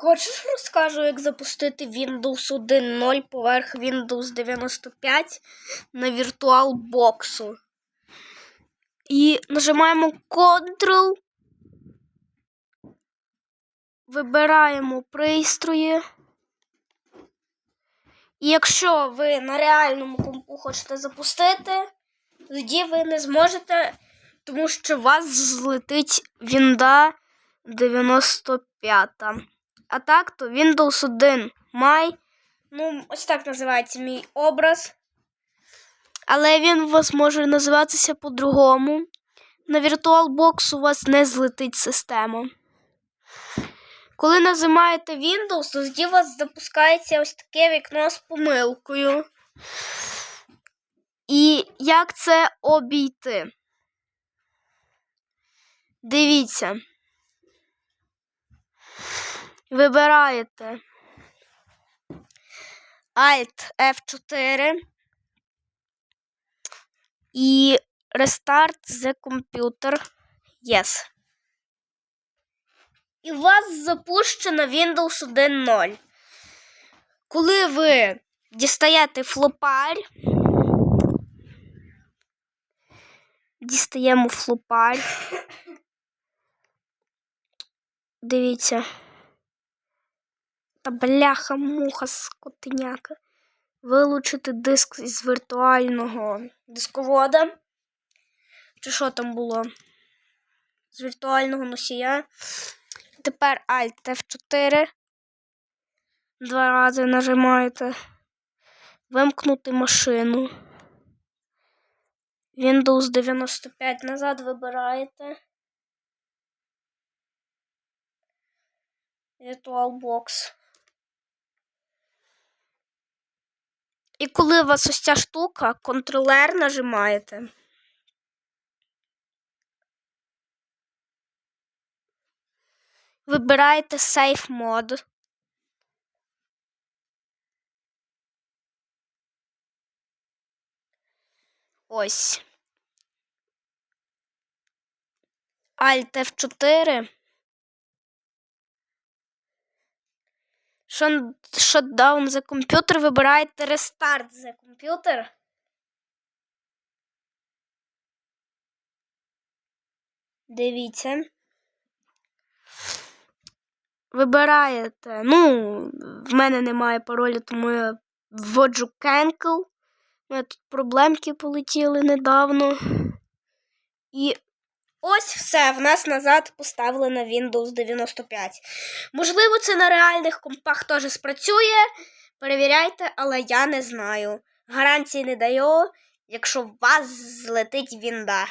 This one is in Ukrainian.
Хочеш розкажу, як запустити Windows 1.0 поверх Windows 95 на VirtualBox? І нажимаємо Ctrl. Вибираємо пристрої. І якщо ви на реальному компу хочете запустити, тоді ви не зможете, тому що у вас злетить Вінда 95. А так, то Windows 1 Май. Ну, ось так називається мій образ. Але він у вас може називатися по-другому. На VirtualBox у вас не злетить система. Коли нажимаєте Windows, то тоді у вас запускається ось таке вікно з помилкою. І як це обійти? Дивіться. Вибираєте Alt F4 і Restart the Computer. Yes. І у вас запущено Windows 1.0. Коли ви дістаєте флопарь, дістаємо флопарь. Дивіться. Та бляха муха скотиняка. Вилучити диск із віртуального дисковода. Чи що там було? З віртуального носія. Тепер Alt F4. Два рази нажимаєте. Вимкнути машину. Windows 95 назад вибираєте. VirtualBox. І коли у вас ось ця штука, контролер нажимаєте. Вибираєте Safe Mode. Ось. Alt F4. Shutdown the computer. Вибираєте Restart the computer. Дивіться. Вибираєте. Ну, в мене немає пароля, тому я вводжу Cancel. У мене тут проблемки полетіли недавно. І ось все. В нас назад поставили на Windows 95. Можливо, це на реальних компах теж спрацює. Перевіряйте, але я не знаю. Гарантії не даю, якщо у вас злетить Вінда.